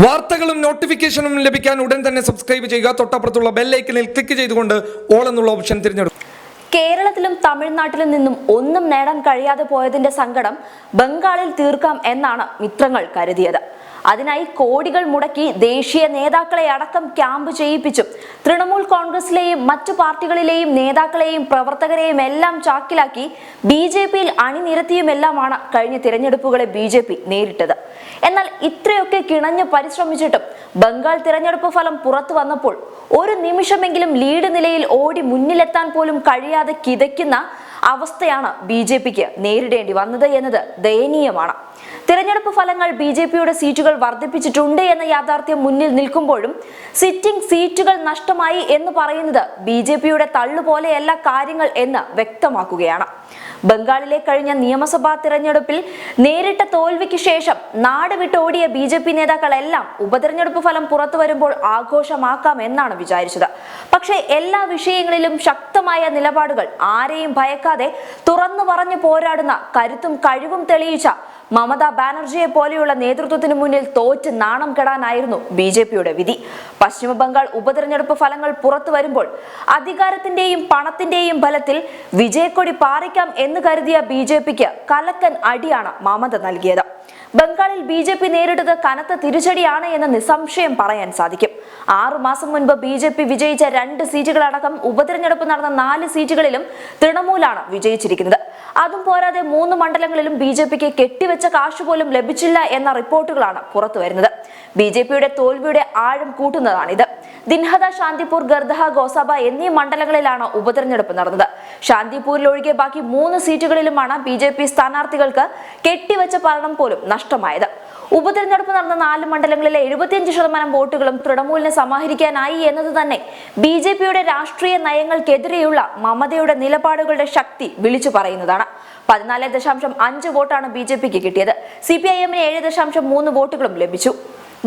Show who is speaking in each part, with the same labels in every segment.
Speaker 1: വാർത്തകളും നോട്ടിഫിക്കേഷനും ലഭിക്കാൻ ഉടൻ തന്നെ സബ്സ്ക്രൈബ് ചെയ്യുക. തൊട്ടപ്പുറത്തുള്ള ബെല്ലൈക്കനിൽ ക്ലിക്ക് ചെയ്തുകൊണ്ട് ഓൾ എന്നുള്ള ഓപ്ഷൻ തിരഞ്ഞെടുക്കും
Speaker 2: കേരളത്തിലും തമിഴ്നാട്ടിലും നിന്നും ഒന്നും നേടാൻ കഴിയാതെ പോയതിന്റെ സങ്കടം ബംഗാളിൽ തീർക്കാം എന്നാണ് മിത്രങ്ങൾ കരുതിയത്. അതിനായി കോടികൾ മുടക്കി ദേശീയ നേതാക്കളെ അടക്കം ക്യാമ്പ് ചെയ്യിപ്പിച്ചും തൃണമൂൽ കോൺഗ്രസിലെയും മറ്റു പാർട്ടികളിലെയും നേതാക്കളെയും പ്രവർത്തകരെയും എല്ലാം ചാക്കിലാക്കി ബി ജെ പിയിൽ അണിനിരത്തിയുമെല്ലാമാണ് കഴിഞ്ഞ തിരഞ്ഞെടുപ്പുകളെ ബി ജെ പി നേരിട്ടത്. എന്നാൽ ഇത്രയൊക്കെ കിണഞ്ഞു പരിശ്രമിച്ചിട്ടും ബംഗാൾ തിരഞ്ഞെടുപ്പ് ഫലം പുറത്തു വന്നപ്പോൾ ഒരു നിമിഷമെങ്കിലും ലീഡ് നിലയിൽ ഓടി മുന്നിലെത്താൻ പോലും കഴിയാതെ കിതയ്ക്കുന്ന അവസ്ഥയാണ് ബി ജെ പിക്ക് നേരിടേണ്ടി വന്നത് എന്നത് ദയനീയമാണ്. തിരഞ്ഞെടുപ്പ് ഫലങ്ങൾ ബി ജെ പിയുടെ സീറ്റുകൾ വർദ്ധിപ്പിച്ചിട്ടുണ്ട് എന്ന യാഥാർത്ഥ്യം മുന്നിൽ നിൽക്കുമ്പോഴും സിറ്റിംഗ് സീറ്റുകൾ നഷ്ടമായി എന്ന് പറയുന്നത് ബി ജെ പിയുടെ തള്ളുപോലെയല്ല കാര്യങ്ങൾ എന്ന് വ്യക്തമാക്കുകയാണ്. ബംഗാളിലെ കഴിഞ്ഞ നിയമസഭാ തിരഞ്ഞെടുപ്പിൽ നേരിട്ട തോൽവിക്ക് ശേഷം നാട് വിട്ടോടിയ ബി ജെ പി നേതാക്കളെല്ലാം ഉപതെരഞ്ഞെടുപ്പ് ഫലം പുറത്തു വരുമ്പോൾ ആഘോഷമാക്കാം എന്നാണ് വിചാരിച്ചത്. പക്ഷേ എല്ലാ വിഷയങ്ങളിലും ശക്തമായ നിലപാടുകൾ ആരെയും ഭയക്കാതെ തുറന്നു പറഞ്ഞു പോരാടുന്ന കരുത്തും കഴിവും തെളിയിച്ച മമതാ ബാനർജിയെ പോലെയുള്ള നേതൃത്വത്തിന് മുന്നിൽ തോറ്റ് നാണം കെടാനായിരുന്നു ബി ജെ പിയുടെ വിധി. പശ്ചിമബംഗാൾ ഉപതെരഞ്ഞെടുപ്പ് ഫലങ്ങൾ പുറത്തു വരുമ്പോൾ അധികാരത്തിന്റെയും പണത്തിന്റെയും ഫലത്തിൽ വിജയക്കൊടി പാറിക്കാം എന്ന് കരുതിയ ബി ജെ പിക്ക് കലക്കൻ അടിയാണ് മമത നൽകിയത്. ബംഗാളിൽ ബി ജെ പി നേരിട്ടത് കനത്ത തിരിച്ചടിയാണ് എന്ന് നിസ്സംശയം പറയാൻ സാധിക്കും. ആറു മാസം മുൻപ് ബി ജെ പി വിജയിച്ച രണ്ട് സീറ്റുകളടക്കം ഉപതെരഞ്ഞെടുപ്പ് നടന്ന നാല് സീറ്റുകളിലും തൃണമൂലാണ് വിജയിച്ചിരിക്കുന്നത്. അതും പോരാതെ മൂന്ന് മണ്ഡലങ്ങളിലും ബി ജെ പിക്ക് കെട്ടിവെച്ച കാശ് പോലും ലഭിച്ചില്ല എന്ന റിപ്പോർട്ടുകളാണ് പുറത്തു വരുന്നത്. ബി ജെ പിയുടെ തോൽവിയുടെ ആഴം കൂട്ടുന്നതാണിത്. ദിൻഹദ ശാന്തിപൂർ ഗർദഹ ഗോസാബ എന്നീ മണ്ഡലങ്ങളിലാണ് ഉപതെരഞ്ഞെടുപ്പ് നടന്നത്. ശാന്തിപൂരിൽ ഒഴികെ ബാക്കി മൂന്ന് സീറ്റുകളിലുമാണ് ബി ജെ പി സ്ഥാനാർത്ഥികൾക്ക് കെട്ടിവെച്ച ഭരണം പോലും നഷ്ടമായത്. ഉപതെരഞ്ഞെടുപ്പ് നടന്ന നാല് മണ്ഡലങ്ങളിലെ എഴുപത്തിയഞ്ച് ശതമാനം വോട്ടുകളും തൃണമൂലിന് സമാഹരിക്കാനായി എന്നത് തന്നെ ബി ജെ പിയുടെ രാഷ്ട്രീയ നയങ്ങൾക്കെതിരെയുള്ള മമതയുടെ നിലപാടുകളുടെ ശക്തി വിളിച്ചു പറയുന്നതാണ്. പതിനാല് ദശാംശം അഞ്ച് വോട്ടാണ് ബി ജെ പിക്ക് കിട്ടിയത്. സി പി ഐ എമ്മിന് ഏഴ് ദശാംശം മൂന്ന് വോട്ടുകളും ലഭിച്ചു.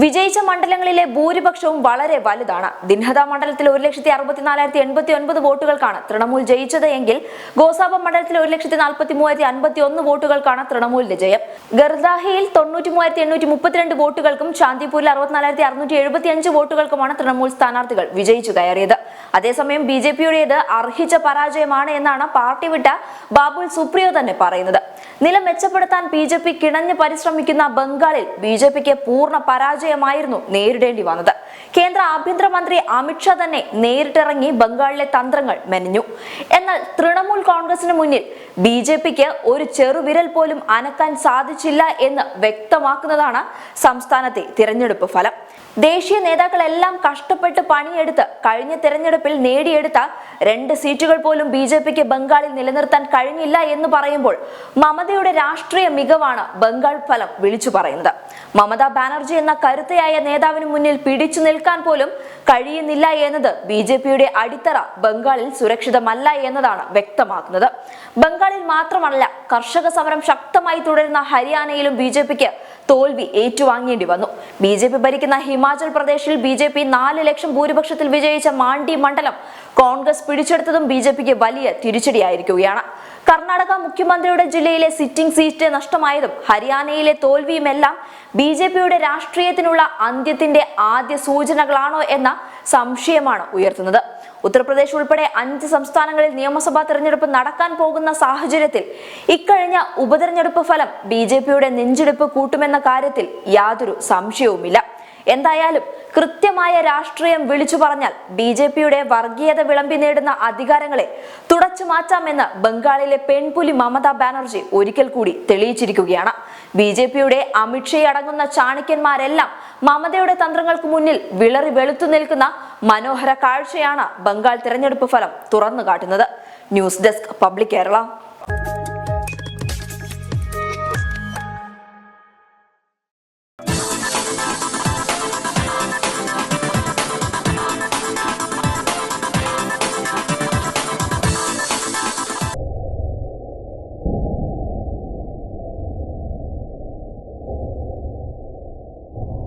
Speaker 2: വിജയിച്ച മണ്ഡലങ്ങളിലെ ഭൂരിപക്ഷവും വളരെ വലുതാണ്. ദിൻഹദ മണ്ഡലത്തിൽ ഒരു ലക്ഷത്തി അറുപത്തിനാലായിരത്തി എൺപത്തി ഒൻപത് വോട്ടുകൾക്കാണ് തൃണമൂൽ ജയിച്ചത് എങ്കിൽ ഗോസാബ മണ്ഡലത്തിൽ ഒരു ലക്ഷത്തി നാൽപ്പത്തി മൂവായിരത്തി അൻപത്തി ഒന്ന് വോട്ടുകൾക്കാണ് തൃണമൂലിന്റെ ജയം ഗർദാഹയിൽ തൊണ്ണൂറ്റി മൂവായിരത്തി എണ്ണൂറ്റി മുപ്പത്തിരണ്ട് വോട്ടുകൾക്കും ചാന്ദിപൂരിൽ അറുപത്തിനാലായിരത്തി അറുന്നൂറ്റി എഴുപത്തി അഞ്ച് വോട്ടുകൾക്കുമാണ് തൃണമൂൽ സ്ഥാനാർത്ഥികൾ വിജയിച്ചു കയറിയത്. അതേസമയം ബി ജെ പിയുടേത് അർഹിച്ച പരാജയമാണ് എന്നാണ് പാർട്ടി വിട്ട ബാബുൽ സുപ്രിയോ തന്നെ പറയുന്നത്. നില മെച്ചപ്പെടുത്താൻ ബി ജെ പി കിണഞ്ഞ് പരിശ്രമിക്കുന്ന ബംഗാളിൽ ബി ജെ പിക്ക് പൂർണ പരാജയമായിരുന്നു നേരിടേണ്ടി വന്നത്. കേന്ദ്ര ആഭ്യന്തരമന്ത്രി അമിത്ഷാ തന്നെ നേരിട്ടിറങ്ങി ബംഗാളിലെ തന്ത്രങ്ങൾ മെനഞ്ഞു. എന്നാൽ തൃണമൂൽ കോൺഗ്രസിന് മുന്നിൽ ബി ജെ പിക്ക് ഒരു ചെറുവിരൽ പോലും അനക്കാൻ സാധിച്ചില്ല എന്ന് വ്യക്തമാക്കുന്നതാണ് സംസ്ഥാനത്തെ തിരഞ്ഞെടുപ്പ് ഫലം. ദേശീയ നേതാക്കളെല്ലാം കഷ്ടപ്പെട്ട് പണിയെടുത്ത് കഴിഞ്ഞ തിരഞ്ഞെടുപ്പിൽ നേടിയെടുത്ത രണ്ട് സീറ്റുകൾ പോലും ബി ജെ പിക്ക് ബംഗാളിൽ നിലനിർത്താൻ കഴിഞ്ഞില്ല എന്ന് പറയുമ്പോൾ മമതയുടെ രാഷ്ട്രീയ മികവാണ് ബംഗാൾ ഫലം വിളിച്ചു പറയുന്നത്. മമതാ ബാനർജി എന്ന കരുത്തയായ നേതാവിന് മുന്നിൽ പിടിച്ചു നിൽക്കാൻ പോലും കഴിയുന്നില്ല എന്നത് ബി ജെ പിയുടെ അടിത്തറ ബംഗാളിൽ സുരക്ഷിതമല്ല എന്നതാണ് വ്യക്തമാക്കുന്നത്. ബംഗാളിൽ മാത്രമല്ല കർഷക സമരം ശക്തമായി തുടരുന്ന ഹരിയാനയിലും ബി ജെ പിക്ക് തോൽവി ഏറ്റുവാങ്ങേണ്ടി വന്നു. ബി ജെ പി ഭരിക്കുന്ന ഹിമാചൽ പ്രദേശിൽ ബി ജെ പി നാല് ലക്ഷം ഭൂരിപക്ഷത്തിൽ വിജയിച്ച മാണ്ഡി മണ്ഡലം കോൺഗ്രസ് പിടിച്ചെടുത്തതും ബി ജെ പിക്ക് വലിയ തിരിച്ചടിയായിരിക്കുകയാണ്. കർണാടക മുഖ്യമന്ത്രിയുടെ ജില്ലയിലെ സിറ്റിംഗ് സീറ്റ് നഷ്ടമായതും ഹരിയാനയിലെ തോൽവിയുമെല്ലാം ബി ജെ പിയുടെ രാഷ്ട്രീയത്തിനുള്ള അന്ത്യത്തിന്റെ ആദ്യ സൂചനകളാണോ എന്ന സംശയമാണ് ഉയർത്തുന്നത്. ഉത്തർപ്രദേശ് ഉൾപ്പെടെ അഞ്ച് സംസ്ഥാനങ്ങളിൽ നിയമസഭാ തെരഞ്ഞെടുപ്പ് നടക്കാൻ പോകുന്ന സാഹചര്യത്തിൽ ഇക്കഴിഞ്ഞ ഉപതെരഞ്ഞെടുപ്പ് ഫലം ബി ജെ പിയുടെ നെഞ്ചെടുപ്പ് കൂട്ടുമെന്ന കാര്യത്തിൽ യാതൊരു സംശയവുമില്ല. എന്തായാലും കൃത്യമായ രാഷ്ട്രീയം വിളിച്ചു പറഞ്ഞാൽ ബി ജെ പിയുടെ വർഗീയത വിളമ്പി നേടുന്ന അധികാരങ്ങളെ തുടച്ചു മാറ്റാമെന്ന് ബംഗാളിലെ പെൺപുലി മമതാ ബാനർജി ഒരിക്കൽ കൂടി തെളിയിച്ചിരിക്കുകയാണ്. ബി ജെ പിയുടെ അമിത്ഷയെ അടങ്ങുന്ന ചാണക്യന്മാരെല്ലാം മമതയുടെ തന്ത്രങ്ങൾക്ക് മുന്നിൽ വിളറി വെളുത്തു നിൽക്കുന്ന മനോഹര കാഴ്ചയാണ് ബംഗാൾ തിരഞ്ഞെടുപ്പ് ഫലം തുറന്നു കാട്ടുന്നത് ന്യൂസ് ഡെസ്ക് പബ്ലിക് കേരള.